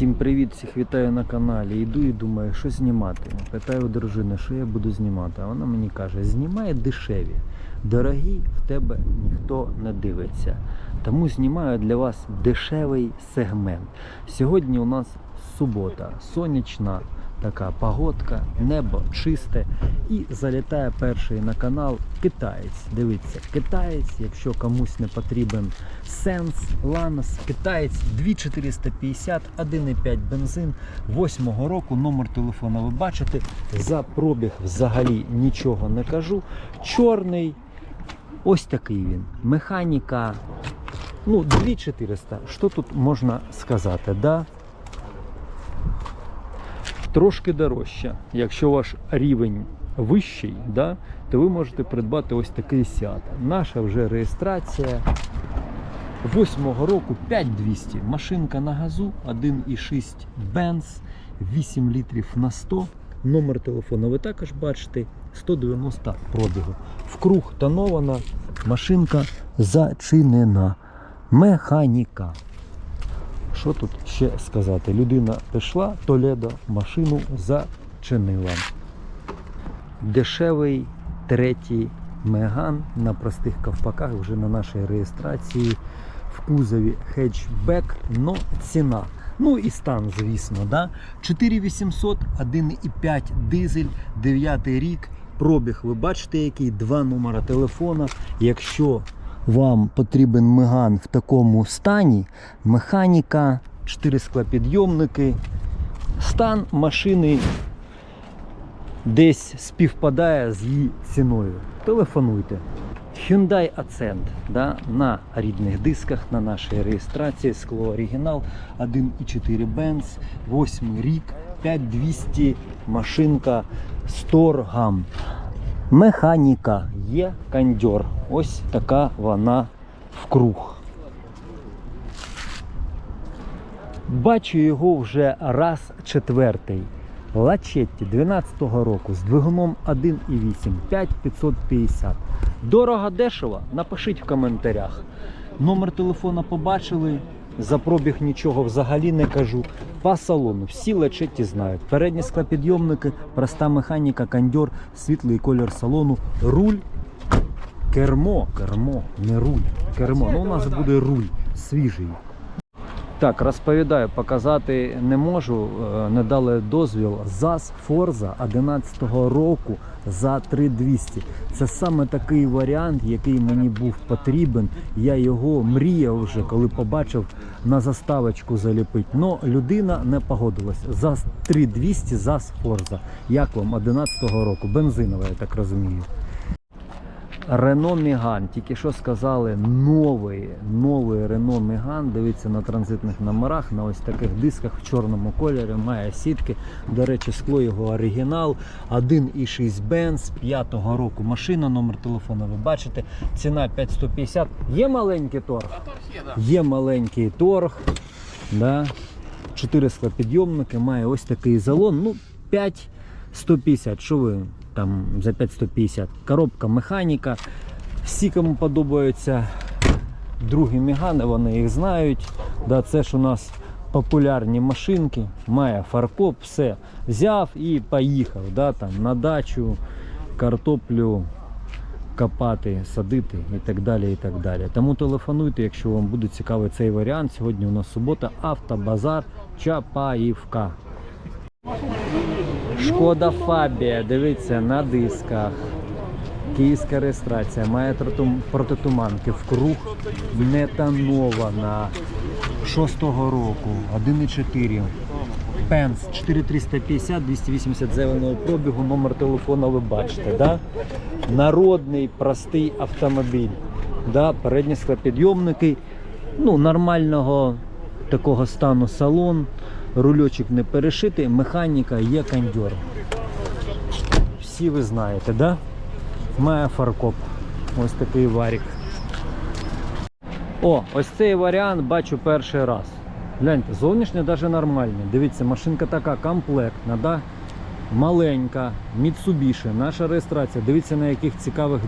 Всім привіт, всіх вітаю на каналі. Йду і думаю, що знімати. Питаю дружини, що я буду знімати. А вона мені каже: знімай дешеві. Дорогі в тебе ніхто не дивиться. Тому знімаю для вас дешевий сегмент. Сьогодні у нас субота, сонячна така погодка, небо чисте. І залітає перший на канал китаєць. Дивіться, китаєць, якщо комусь не потрібен сенс, ланос, китаєць 2450, 1,5 бензин, 8 року, номер телефона ви бачите. За пробіг взагалі нічого не кажу. Чорний, ось такий він. Механіка. Ну, 2400. Що тут можна сказати? Да? Трошки дорожче. Якщо ваш рівень вищий, да, то ви можете придбати ось такий Seat. Наша вже реєстрація. 8-го року 5200. Машинка на газу, 1,6 Benz, 8 літрів на 100. Номер телефону ви також бачите. 190 пробігу. Вкруг тонована, машинка зачинена. Механіка. Що тут ще сказати? Людина пішла, Толедо машину зачинила. Дешевий третій меган на простих ковпаках вже на нашій реєстрації в кузові хетчбек, но ціна. Ну і стан, звісно, да? 4800, 1,5 дизель, 9 рік. Пробіг, ви бачите, який два номера телефона. Якщо вам потрібен меган в такому стані, механіка, 4 склопідйомники, стан машини десь співпадає з її ціною. Телефонуйте. Hyundai Accent да, на рідних дисках на нашій реєстрації скло оригінал 1,4 Benz, 8 рік, 5200 машинка з. Механіка є кондьор. Ось така вона вкруг. Бачу його вже раз четвертий. Лачетті 12-го року з двигуном 1,8 5550. Дорого дешево? Напишіть в коментарях. Номер телефона побачили. За пробіг нічого взагалі не кажу. По салону всі лечеті знають. Передні склопідйомники, проста механіка, кондьор, світлий колір салону, руль, кермо, кермо, не руль. Кермо. Ну у нас буде руль свіжий. Так, розповідаю, показати не можу. Не дали дозвіл. ЗАЗ Форза 11-го року за 3200. Це саме такий варіант, який мені був потрібен. Я його мріяв вже, коли побачив на заставочку заліпити. Но людина не погодилась. ЗАЗ 3200, ЗАЗ Форза. Як вам 11-го року? Бензинова, я так розумію. Рено Міган, тільки що сказали, новий, новий Рено Міган. Дивіться на транзитних номерах, на ось таких дисках в чорному кольорі, має сітки. До речі, скло його оригінал. 1,6 Benz, 5-го року машина, номер телефону ви бачите. Ціна 5150. Є маленький торг? Є маленький торг. Да. 4 склопідйомники, має ось такий залон. Ну, 5150. Що ви там за 5150? Коробка, механіка. Всі, кому подобаються другі мігани, вони їх знають. Да, це ж у нас популярні машинки, має фаркоп, все. Взяв і поїхав. Да, там, на дачу, картоплю копати, садити і так далі. і так далі. Тому телефонуйте, якщо вам буде цікавий цей варіант. Сьогодні у нас субота, автобазар Чапаївка. Шкода Фабія, дивіться, на дисках. Київська реєстрація, має протитуманки, вкруг не тонована. 6-го року, 1,4. Пенс 4350, 280 зеленого пробігу, номер телефона ви бачите. Да? Народний простий автомобіль. Да? Передні склопідйомники, ну, нормального такого стану салон, рульочок не перешитий, механіка є кондьор. Всі ви знаєте, да? Має фаркоп. Ось такий варік. О, ось цей варіант бачу перший раз. Гляньте, зовнішнє навіть нормальне. Дивіться, машинка така комплектна, да? маленька, Mitsubishi, наша реєстрація. Дивіться на яких цікавих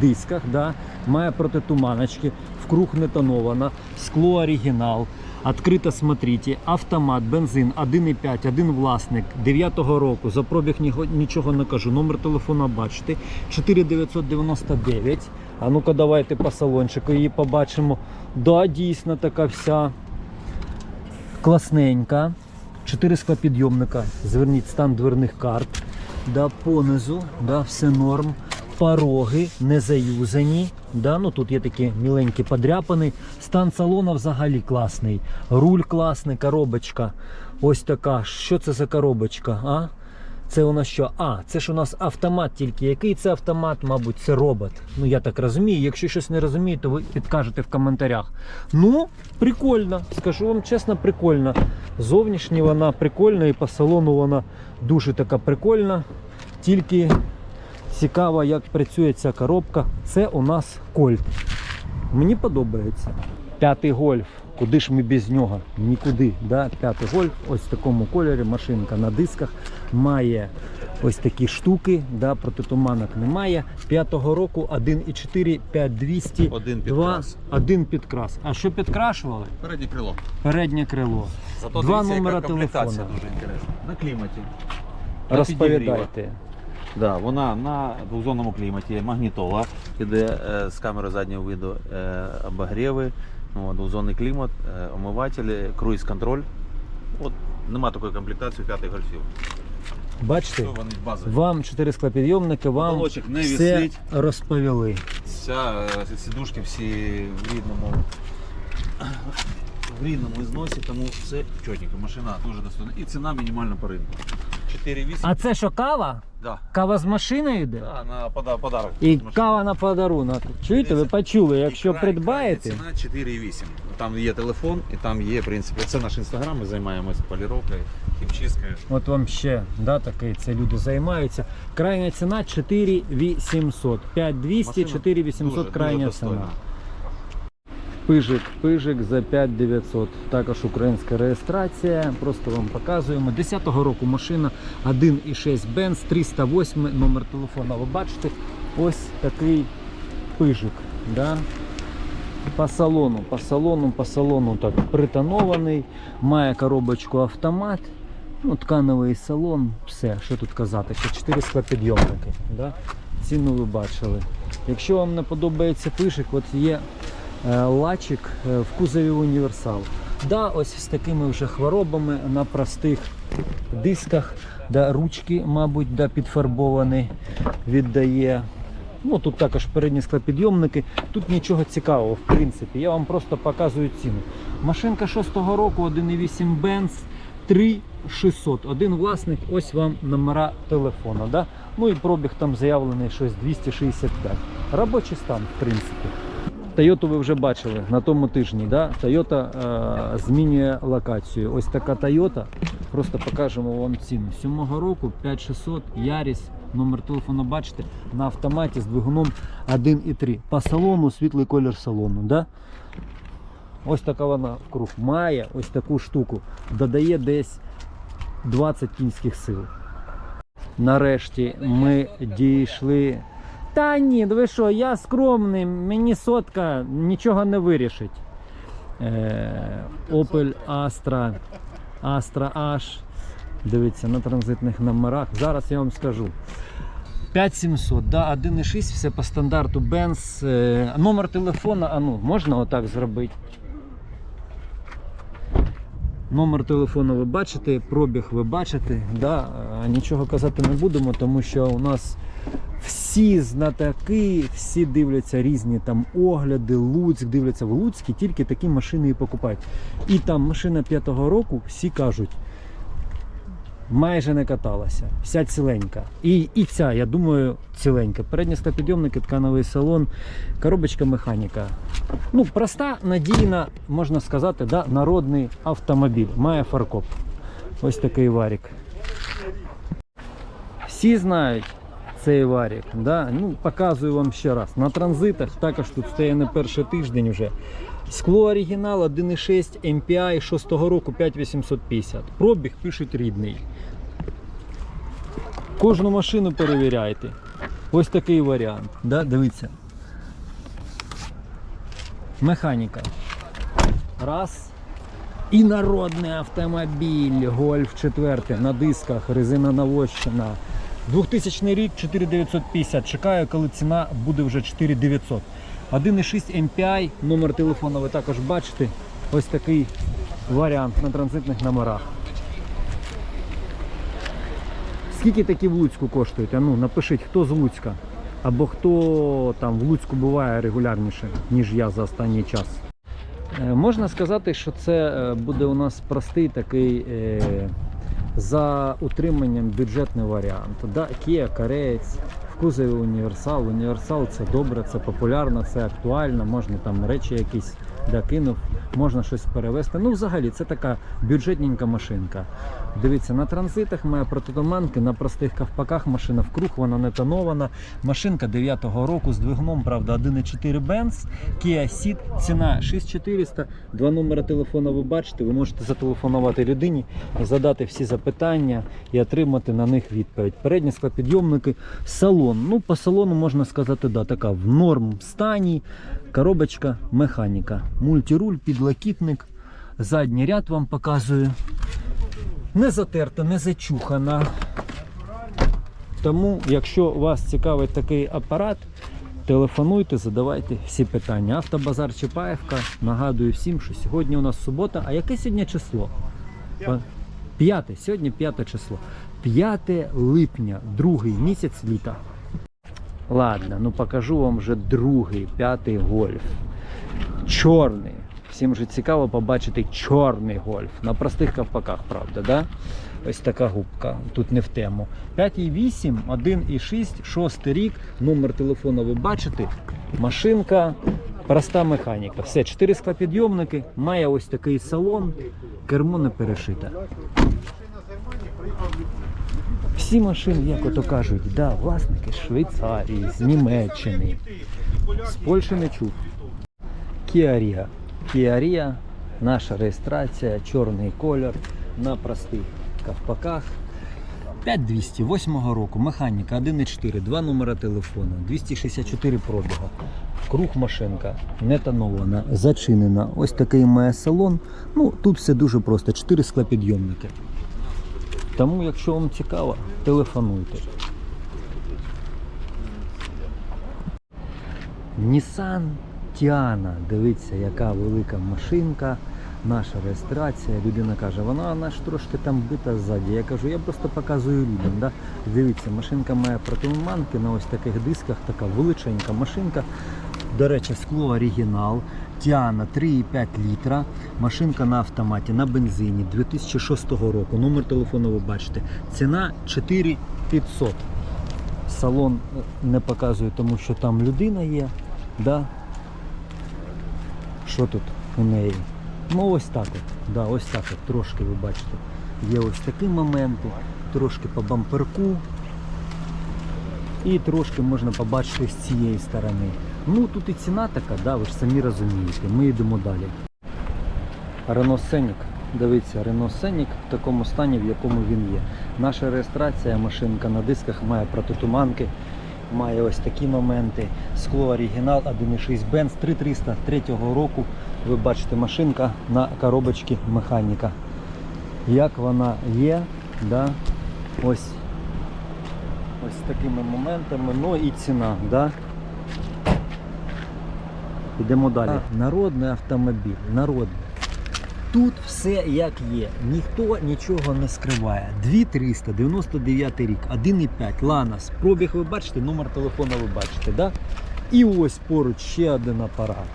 дисках. Да? Має протитуманочки, вкруг не тонована, скло оригінал. Открито смотрите, автомат, бензин, 1,5, один власник, 9-го року, за пробіг нічого не кажу, номер телефона бачите, 4999. А ну-ка давайте по салончику її побачимо. Да, дійсно така вся класненька. Чотири склопідйомника. Зверніть стан дверних карт. Да, понизу, да, все норм. Пороги не заюзані. Да, ну тут є такі міленькі подряпини. Стан салона взагалі класний. Руль класний, коробочка. Ось така. Що це за коробочка? А? Це у нас що? А, це ж у нас автомат тільки. Який це автомат, мабуть, це робот. Ну я так розумію. Якщо щось не розумієте, ви підкажете в коментарях. Ну, прикольно. Скажу вам чесно, прикольно. Зовнішні вона прикольна і по салону вона дуже така прикольна. Тільки цікаво, як працює ця коробка. Це у нас кольт. Мені подобається. П'ятий гольф. Куди ж ми без нього? Нікуди. Да? П'ятий гольф, ось в такому кольорі, машинка на дисках. Має ось такі штуки, да? протитуманок немає. П'ятого року 1,4, 5200, Один підкрас. один підкрас. А що підкрашували? Переднє крило. Переднє крило. Зато Два дивіться, номера комплектація телефона. дуже інтересна. На кліматі. На підігрівах. Розповідайте. Да, вона на двохзонному кліматі, магнітола, іде е, з камери заднього виду е, обогріви, ну, двохзонний клімат, е, омивателі, круїз-контроль. От нема такої комплектації п'ятих гольфів. Бачите, Все, вони базові. вам чотири склопідйомники, вам Потолочок не все висить. розповіли. Вся е, сідушки всі в рідному. В рідному зносі, тому все чотненько. Машина дуже достойна. І ціна мінімальна по ринку. 4,8. А це що кава? Да. Кава з машиною йде? Да, на пода- подарок. І Машина. кава на подарунок. Чуєте, ви почули, якщо І край- придбаєте, крайня Ціна 4,8. Там є телефон і там є, в принципі, це наш інстаграм, ми займаємося поліровкою, хімчисткою. от вам ще да, такий, це люди займаються. Крайня ціна 4800. 5200, Машина 4800 дуже- крайня дуже ціна. достойна. Пижик, пижик за 5900. Також українська реєстрація. Просто вам показуємо. 10-го року машина 1,6 Benz, 308 номер телефона. Ви бачите, ось такий пижик. Да? По салону, по салону, по салону так притонований, має коробочку автомат, ну, тканевий салон, все, що тут казати, ще 4 склопідйомники. Да? Ціну ви бачили. Якщо вам не подобається пишик, от є лачик е, в кузові універсал. Да, ось з такими вже хворобами на простих дисках, да, ручки, мабуть, да, підфарбовані, віддає. Ну, тут також передні склопідйомники. Тут нічого цікавого, в принципі. Я вам просто показую ціну. Машинка 6-го року, 1,8 Benz, 3600. Один власник, ось вам номера телефона. Да? Ну і пробіг там заявлений щось 265. Робочий стан, в принципі. Тойоту ви вже бачили на тому тижні. Да? Toyota е, змінює локацію. Ось така Toyota. Просто покажемо вам ціну. 7-го року 5600 Yaris. Номер телефону бачите на автоматі з двигуном 1,3. По салону світлий колір салону. Да? Ось така вона круг. Має ось таку штуку. Додає десь 20 кінських сил. Нарешті ми дійшли. Та ні, ну ви що, я скромний, мені сотка нічого не вирішить. Е, Opel Astra, Astra H. Дивіться на транзитних номерах. Зараз я вам скажу. 5700, да, 1,6, все по стандарту Benz. Е, номер телефона, а ну, можна отак зробити? Номер телефону ви бачите, пробіг ви бачите. Да, нічого казати не будемо, тому що у нас всі знатоки, всі дивляться різні там огляди, Луцьк, дивляться в Луцькі, тільки такі машини і покупають. І там машина п'ятого року, всі кажуть, майже не каталася, вся ціленька. І, і ця, я думаю, ціленька. Передні склопідйомники, ткановий салон, коробочка механіка. Ну, проста, надійна, можна сказати, да, народний автомобіль. Має фаркоп. Ось такий варік. Всі знають цей варік. Да? Ну, показую вам ще раз. На транзитах також тут стає не перший тиждень вже. Скло оригінал 1.6 MPI 6 року 5850. Пробіг пишуть рідний. Кожну машину перевіряйте. Ось такий варіант. Да? Дивіться. Механіка. Раз. І народний автомобіль, Гольф 4 на дисках, резина навощена. 2000 рік 4950. Чекаю, коли ціна буде вже 4900. 1,6 MPI, номер телефону ви також бачите. Ось такий варіант на транзитних номерах. Скільки такі в Луцьку коштують? А ну напишіть, хто з Луцька. Або хто там в Луцьку буває регулярніше, ніж я за останній час. Е, Можна сказати, що це е, буде у нас простий такий е, за утриманням бюджетний варіант. Да, Kia Кореєць, в кузові універсал. Універсал це добре, це популярно, це актуально, можна там речі якісь да, кинув, можна щось перевезти. Ну, взагалі, це така бюджетненька машинка. Дивіться, на транзитах має протитуманки, на простих ковпаках машина в круг, вона не тонована. Машинка 9-го року з двигуном, правда, 1,4 Benz, Kia Ceed, ціна 6400, два номери телефону ви бачите, ви можете зателефонувати людині, задати всі запитання і отримати на них відповідь. Передні склопідйомники, салон. Ну, по салону можна сказати, да, така в норм стані, коробочка механіка, мультируль, підлокітник, задній ряд вам показую. Не затерта, не зачухана. Тому, якщо вас цікавить такий апарат, телефонуйте, задавайте всі питання. Автобазар Чапаєвка. Нагадую всім, що сьогодні у нас субота. А яке сьогодні число? П'яте. Сьогодні п'яте число. 5 липня, другий місяць літа. Ладно, ну покажу вам вже другий, п'ятий гольф. Чорний. Всім же цікаво побачити чорний гольф. На простих ковпаках, правда, да? Ось така губка. Тут не в тему. 5,8, 1,6, 6 рік. Номер телефону ви бачите. Машинка, проста механіка. Все, 4 склопідйомники, має ось такий салон, кермо не перешите. Всі машини, як ото кажуть, да, власники з Швейцарії, з Німеччини. З Польщі не чув. Kia Rio, наша реєстрація, чорний колір на простих ковпаках. 5208 року, механіка 1.4, два номера телефону, 264 пробіга. Круг машинка не тонована, зачинена. Ось такий має салон. Ну, тут все дуже просто, 4 склопідйомники. Тому, якщо вам цікаво, телефонуйте. Nissan Tiana. Дивіться, яка велика машинка. Наша реєстрація. Людина каже, вона, вона ж трошки там бита ззаді. Я кажу, я просто показую людям. Да? Дивіться, машинка має протиманки на ось таких дисках, така величенька машинка. До речі, скло оригінал. Тіана 3,5 літра. Машинка на автоматі, на бензині 2006 року. Номер телефону ви бачите. Ціна 4500. Салон е, не показую, тому що там людина є. Да? Що тут у неї? Ну ось так от. Да, ось так от трошки ви бачите. Є ось такі моменти, трошки по бамперку. І трошки можна побачити з цієї сторони. Ну тут і ціна така, да, ви ж самі розумієте. Ми йдемо далі. Renault Scenic. Дивіться, Renault Scenic в такому стані, в якому він є. Наша реєстрація, машинка на дисках має протитуманки, має ось такі моменти. Скло оригінал 1.6 Benz 3300 третього року. Ви бачите, машинка на коробочці механіка. Як вона є, да? ось, ось такими моментами, ну і ціна. Да? Йдемо далі. Народний автомобіль, народний. Тут все як є, ніхто нічого не скриває. 2399 рік, 1,5 Ланос. Пробіг ви бачите, номер телефону ви бачите, да? І ось поруч ще один апарат.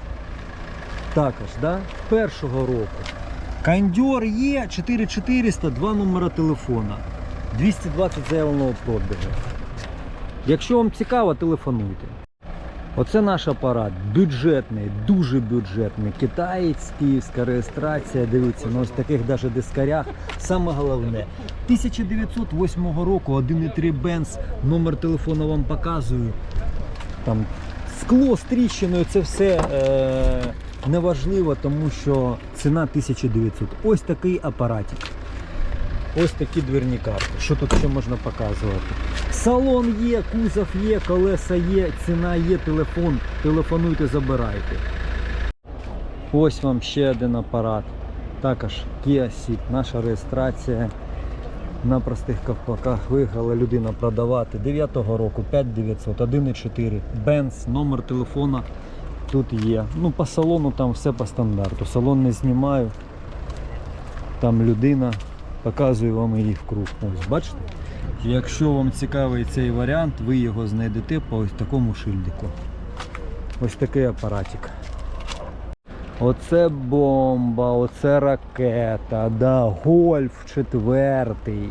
Також, да? Першого року. Кандьор є 4400, два номера телефона. 220 заявленого пробігу. Якщо вам цікаво, телефонуйте. Оце наш апарат бюджетний, дуже бюджетний. Китаєць, київська реєстрація. Дивіться, на ось таких даже дискарях. Саме головне. 1908 року 1,3 Benz, номер телефону вам показую. Там скло з тріщиною, це все е, неважливо, тому що ціна 1900. Ось такий апаратик. Ось такі дверні карти. Що тут ще можна показувати? Салон є, кузов є, колеса є, ціна є, телефон. Телефонуйте, забирайте. Ось вам ще один апарат. Також Kia Ceed, наша реєстрація на простих ковпаках виграла людина продавати 9-го року 5900, 1.4, Benz, номер телефона тут є. Ну по салону там все по стандарту. Салон не знімаю. Там людина показує вам її в круг. Ось бачите? Якщо вам цікавий цей варіант, ви його знайдете по ось такому шильдику. Ось такий апаратик. Оце бомба, оце ракета, да, гольф четвертий.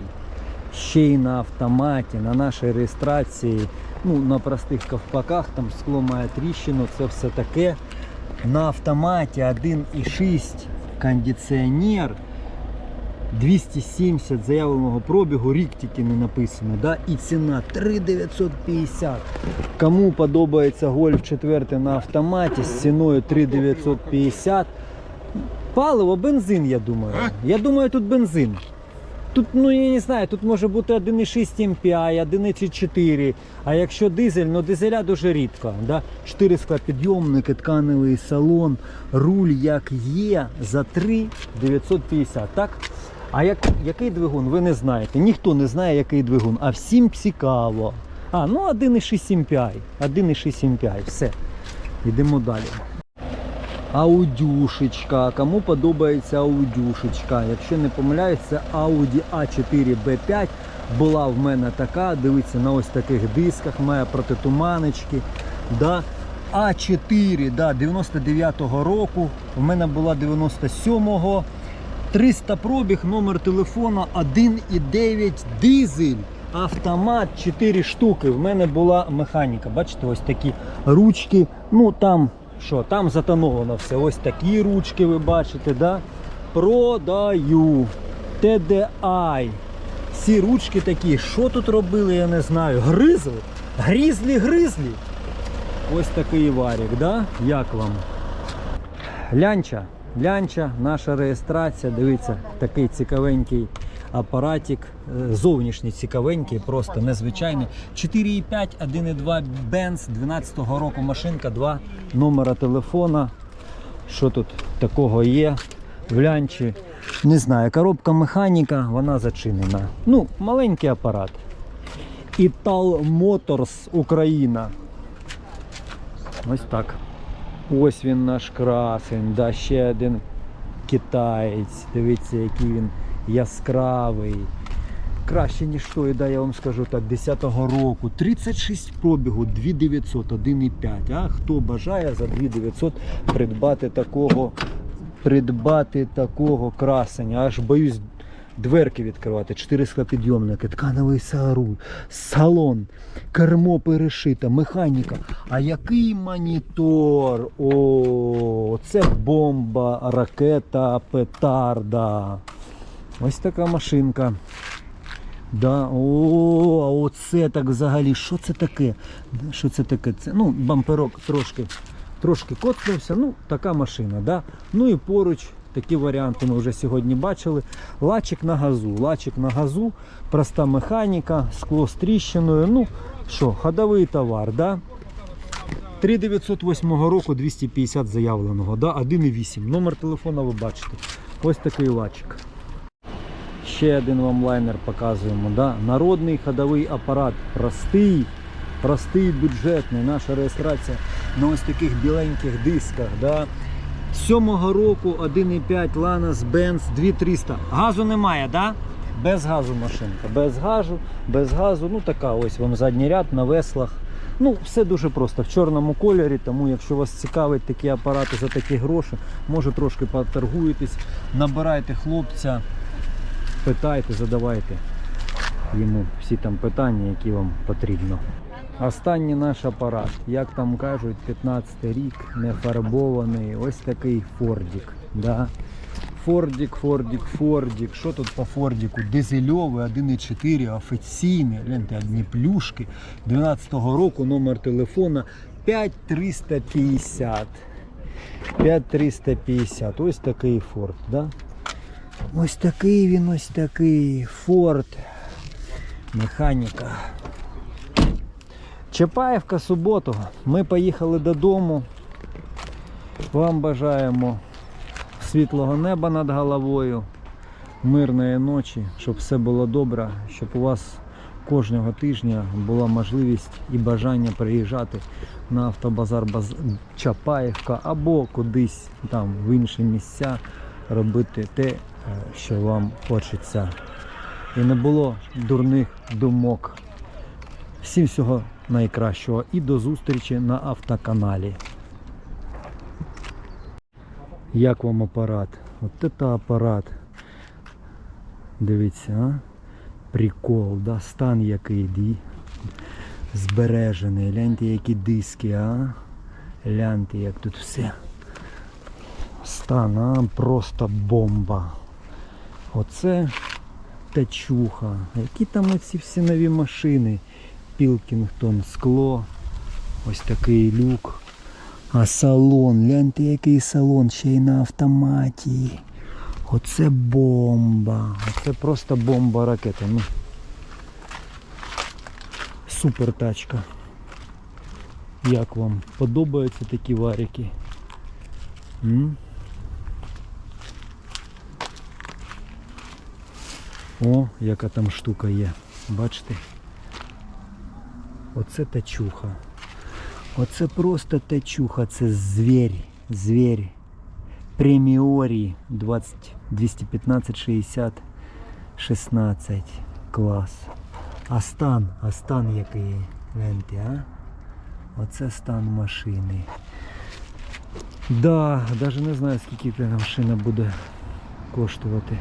Ще й на автоматі, на нашій реєстрації, ну на простих ковпаках, там скло має тріщину, це все таке. На автоматі 1,6 кондиціонер. 270 заявленого пробігу, рік тільки не написано, да? і ціна 3950. Кому подобається гольф 4 на автоматі з ціною 3950. Паливо, бензин, я думаю. Я думаю, тут бензин. Тут, ну я не знаю, тут може бути 1,6 MPI, 1,4. А якщо дизель, ну дизеля дуже рідко. Да? 4 склопідйомники, тканевий салон, руль як є за 3 950, так? А як, який двигун, ви не знаєте. Ніхто не знає, який двигун, а всім цікаво. А, ну 1,6 MPI. 1,6 MPI, все. Йдемо далі. Аудюшечка. Кому подобається аудюшечка? Якщо не помиляюсь, це Audi A4 B5. Була в мене така. Дивіться на ось таких дисках, має протитуманочки. Да. А4 да, 99-го року. В мене була 97-го. 300 пробіг, номер телефона 1,9 дизель. Автомат 4 штуки. В мене була механіка. Бачите, ось такі ручки. Ну там що, там затоновано все. Ось такі ручки ви бачите, да? Продаю. TDI. Всі ручки такі. Що тут робили, я не знаю. Гризли? Грізлі, гризлі. Ось такий варік, да? Як вам? Лянча. Лянча, наша реєстрація. Дивіться, такий цікавенький апаратик. е, Зовнішній цікавенький, просто незвичайний. 4,5, 1,2 Benz, 12-го року машинка, 2 номера телефона. Що тут такого є? В лянчі. Не знаю, коробка механіка, вона зачинена. Ну, маленький апарат. Ital Motors Україна. Ось так. Ось він наш красень, да, ще один китаєць. Дивіться, який він яскравий. Краще, ніж той, да, я вам скажу так, 10-го року. 36 пробігу, 2900, 1,5. А хто бажає за 2900 придбати такого, придбати такого красення? Аж боюсь дверки відкривати. 4 склопідйомники, ткановий сару, салон, кермо перешите, механіка. А який монітор? О, це бомба, ракета, петарда. Ось така машинка. Да, о, а оце так взагалі. Що це таке? Що це таке? Це, ну, бамперок трошки, трошки коцнувся. Ну, така машина. Да? Ну і поруч такі варіанти ми вже сьогодні бачили. Лачик на газу. Лачик на газу, проста механіка, скло з тріщиною. Ну, що, ходовий товар, да? 3908 року 250 заявленого, да? 1,8. Номер телефона ви бачите. Ось такий лачик. Ще один вам лайнер показуємо. Да? Народний ходовий апарат. Простий, простий бюджетний. Наша реєстрація на ось таких біленьких дисках. Да? Сьомого року 1,5 Lanos Benz 2300. Газу немає, да? Без газу машинка. Без газу, без газу. Ну така ось вам задній ряд на веслах. Ну, все дуже просто в чорному кольорі, тому якщо вас цікавить такі апарати за такі гроші, може трошки поторгуєтесь, набирайте хлопця, питайте, задавайте йому всі там питання, які вам потрібно. Останній наш апарат, як там кажуть, 15 рік, не фарбований, ось такий Фордік. Да? Фордік, Фордік, Фордік. Що тут по Фордіку? Дизельовий 1,4, офіційний, гляньте, одні плюшки. 12-го року номер телефона 5350. 5350. Ось такий Форд. Да? Ось такий він, ось такий Форд. Механіка. Чапаєвка суботу. Ми поїхали додому. Вам бажаємо світлого неба над головою, мирної ночі, щоб все було добре, щоб у вас кожного тижня була можливість і бажання приїжджати на автобазар Баз... Чапаївка або кудись там в інші місця робити те, е, що вам хочеться. І не було дурних думок. Всім всього найкращого і до зустрічі на автоканалі. Як вам апарат? От це апарат. Дивіться, а? Прикол, да? стан який. Збережений. Гляньте, які диски, а? Гляньте, як тут все. Стан, а? Просто бомба. Оце тачуха. Які там оці всі нові машини? Пілкінгтон, скло. Ось такий люк. А салон, гляньте, який салон, ще й на автоматі. Оце бомба. Оце просто бомба ракета. Ну. Супер тачка. Як вам? Подобаються такі варики? М? О, яка там штука є. Бачите? Оце тачуха. Оце просто тачуха, це звір, звір. Преміорі 215, 60, 16. Клас. А стан, а стан який? Гляньте, а? Оце стан машини. Да, навіть не знаю скільки ця машина буде коштувати.